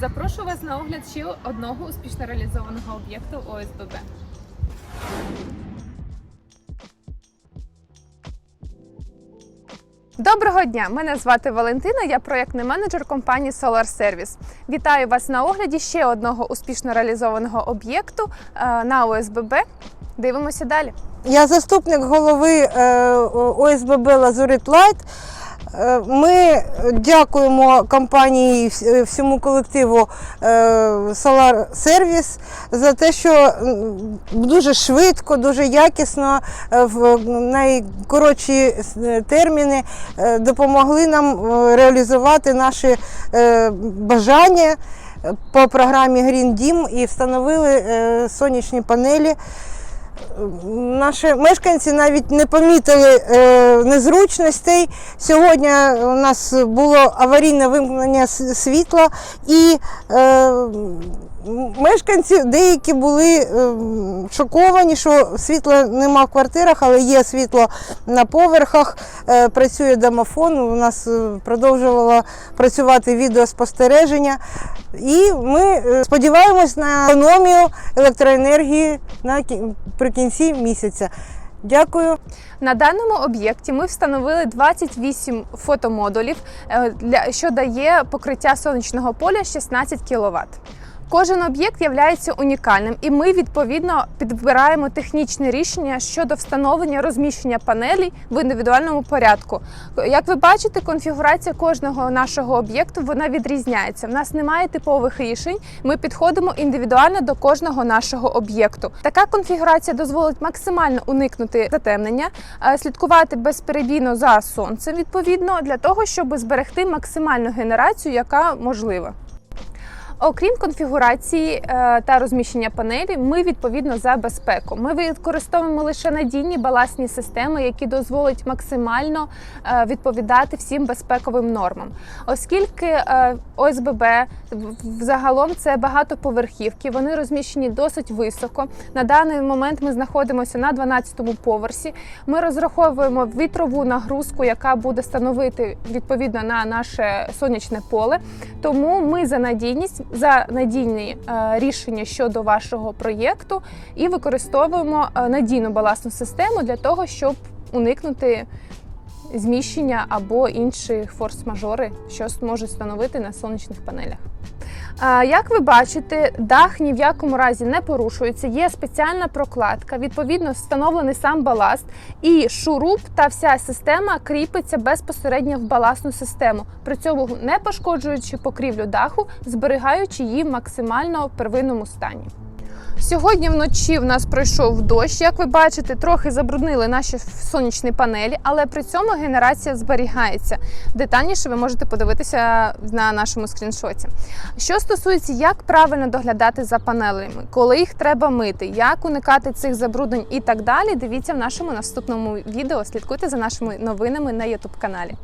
Запрошую вас на огляд ще одного успішно реалізованого об'єкту ОСББ. Доброго дня! Мене звати Валентина, я проєктний менеджер компанії Solar Service. Вітаю вас на огляді ще одного успішно реалізованого об'єкту е, на ОСББ. Дивимося далі. Я заступник голови е, ОСББ Лазурит Лайт. Е, Ми дякуємо компанії всьому колективу е, Solar Service за те, що дуже швидко, дуже якісно е, в найкоротші терміни е, допомогли нам е, реалізувати наші е, бажання по програмі Green Dім і встановили е, сонячні панелі. Наші мешканці навіть не помітили е, незручностей. Сьогодні у нас було аварійне вимкнення світла, і е, мешканці деякі були е, шоковані, що світла нема в квартирах, але є світло на поверхах. Е, працює домофон. У нас е, продовжувало працювати відеоспостереження. І ми е, сподіваємось на економію електроенергії на кі- місяця. Дякую. На даному об'єкті ми встановили 28 фотомодулів, що дає покриття сонячного поля 16 кВт. Кожен об'єкт є унікальним, і ми відповідно підбираємо технічне рішення щодо встановлення розміщення панелей в індивідуальному порядку. Як ви бачите, конфігурація кожного нашого об'єкту вона відрізняється. В нас немає типових рішень. Ми підходимо індивідуально до кожного нашого об'єкту. Така конфігурація дозволить максимально уникнути затемнення, е, слідкувати безперебійно за сонцем, відповідно для того, щоб зберегти максимальну генерацію, яка можлива. Окрім конфігурації е, та розміщення панелі, ми відповідно за безпеку. Ми використовуємо лише надійні балансні системи, які дозволять максимально е, відповідати всім безпековим нормам. Оскільки е, ОСББ загалом це багатоповерхівки, вони розміщені досить високо. На даний момент ми знаходимося на 12-му поверсі. Ми розраховуємо вітрову нагрузку, яка буде становити відповідно на наше сонячне поле. Тому ми за надійність, за надійні е, рішення щодо вашого проєкту і використовуємо е, надійну баласну систему для того, щоб уникнути зміщення або інші форс-мажори, що може становити на сонячних панелях. Як ви бачите, дах ні в якому разі не порушується. Є спеціальна прокладка, відповідно встановлений сам баласт, і шуруп та вся система кріпиться безпосередньо в баласну систему, при цьому не пошкоджуючи покрівлю даху, зберігаючи її в максимально первинному стані. Сьогодні вночі в нас пройшов дощ. Як ви бачите, трохи забруднили наші сонячні панелі, але при цьому генерація зберігається. Детальніше ви можете подивитися на нашому скріншоті. Що стосується, як правильно доглядати за панелями, коли їх треба мити, як уникати цих забруднень і так далі, дивіться в нашому наступному відео. Слідкуйте за нашими новинами на YouTube каналі.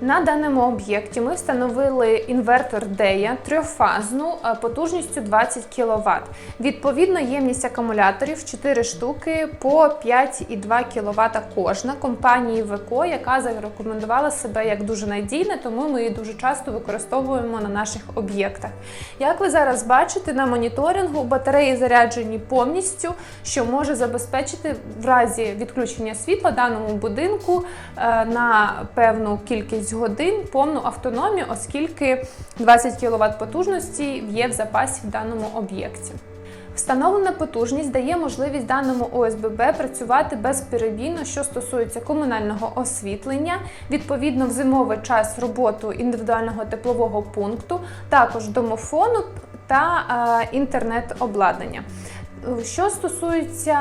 На даному об'єкті ми встановили інвертор DEA трьохфазну е, потужністю 20 кВт. Відповідно, ємність акумуляторів 4 штуки по 5,2 кВт кожна компанії ВЕКО, яка зарекомендувала себе як дуже надійна, тому ми її дуже часто використовуємо на наших об'єктах. Як ви зараз бачите, на моніторингу батареї заряджені повністю, що може забезпечити в разі відключення світла даному будинку е, на певну кількість годин повну автономію, оскільки 20 кВт потужності є в запасі в даному об'єкті. Встановлена потужність дає можливість даному ОСББ працювати безперебійно, що стосується комунального освітлення, відповідно в зимовий час роботу індивідуального теплового пункту, також домофону та е, інтернет-обладнання. Що стосується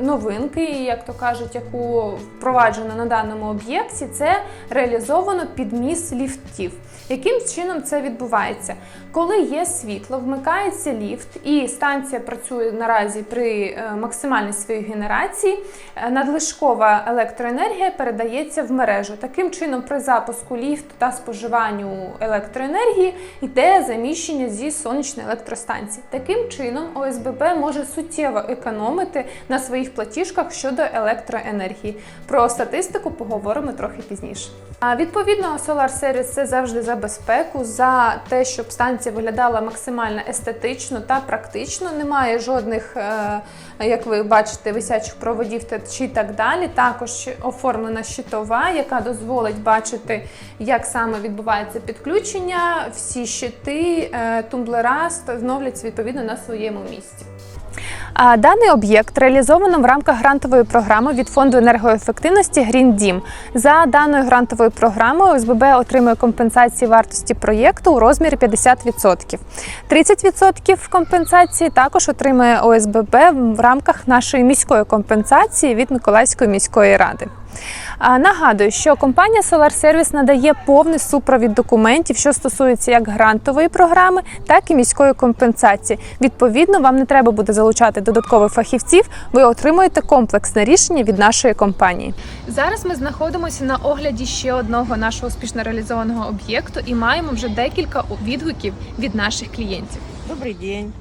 новинки, як то кажуть, яку впроваджено на даному об'єкті, це реалізовано підміс ліфтів. Яким чином це відбувається? Коли є світло, вмикається ліфт, і станція працює наразі при е, максимальній своїй генерації, е, надлишкова електроенергія передається в мережу. Таким чином, при запуску ліфту та споживанню електроенергії йде заміщення зі сонячної електростанції. Таким чином, ОСББ може суттєво економити на своїх платіжках щодо електроенергії. Про статистику поговоримо трохи пізніше. А відповідно, Solar Service – це завжди за безпеку, за те, щоб станція виглядала максимально естетично та практично. Немає жодних, е, як ви бачите, висячих проводів чи так далі. Також оформлена щитова, яка дозволить бачити, як саме відбувається підключення. Всі щити, е, тумблера встановляться відповідно на своєму місці. Даний об'єкт реалізовано в рамках грантової програми від фонду енергоефективності Green Дім. За даною грантовою програмою ОСББ отримує компенсації вартості проєкту у розмірі 50%. 30% компенсації також отримує ОСББ в рамках нашої міської компенсації від Миколаївської міської ради. А, Нагадую, що компанія Solar Service надає повний супровід документів, що стосується як грантової програми, так і міської компенсації. Відповідно, вам не треба буде залучати додаткових фахівців. Ви отримуєте комплексне рішення від нашої компанії. Зараз ми знаходимося на огляді ще одного нашого успішно реалізованого об'єкту і маємо вже декілька відгуків від наших клієнтів. Добрый день.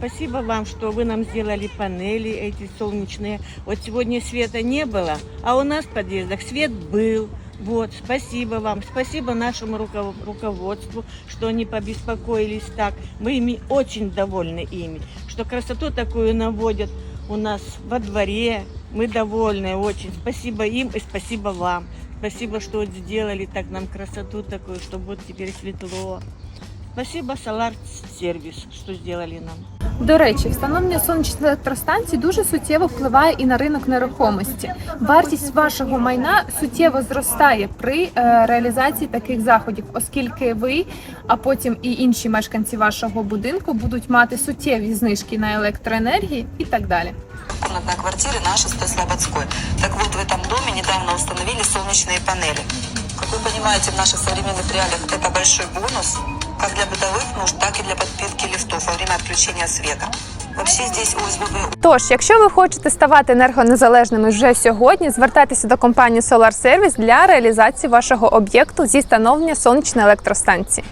Спасибо вам, что вы нам сделали панели эти солнечные. Вот сегодня света не было, а у нас в подъездах свет был. Вот, спасибо вам, спасибо нашему руков- руководству, что они побеспокоились так. Мы ими очень довольны ими, что красоту такую наводят у нас во дворе. Мы довольны очень. Спасибо им и спасибо вам. Спасибо, что вот сделали так нам красоту такую, чтобы вот теперь светло. Спасибо Solar Сервис, что сделали нам. До речі, встановлення сонячних електростанцій дуже суттєво впливає і на ринок нерухомості. Вартість вашого майна суттєво зростає при е, реалізації таких заходів, оскільки ви, а потім і інші мешканці вашого будинку будуть мати суттєві знижки на електроенергії і так далі. комнатной квартиры на Шестой-Слободской. Так вот, в этом доме недавно установили солнечные панели. Как вы понимаете, в наших современных реалиях это большой бонус, как для бытовых нужд, так и для подпитки лифтов во время отключения света. Тож, якщо ви хочете ставати енергонезалежними вже сьогодні, звертайтеся до компанії Solar Service для реалізації вашого об'єкту зі встановлення сонячної електростанції.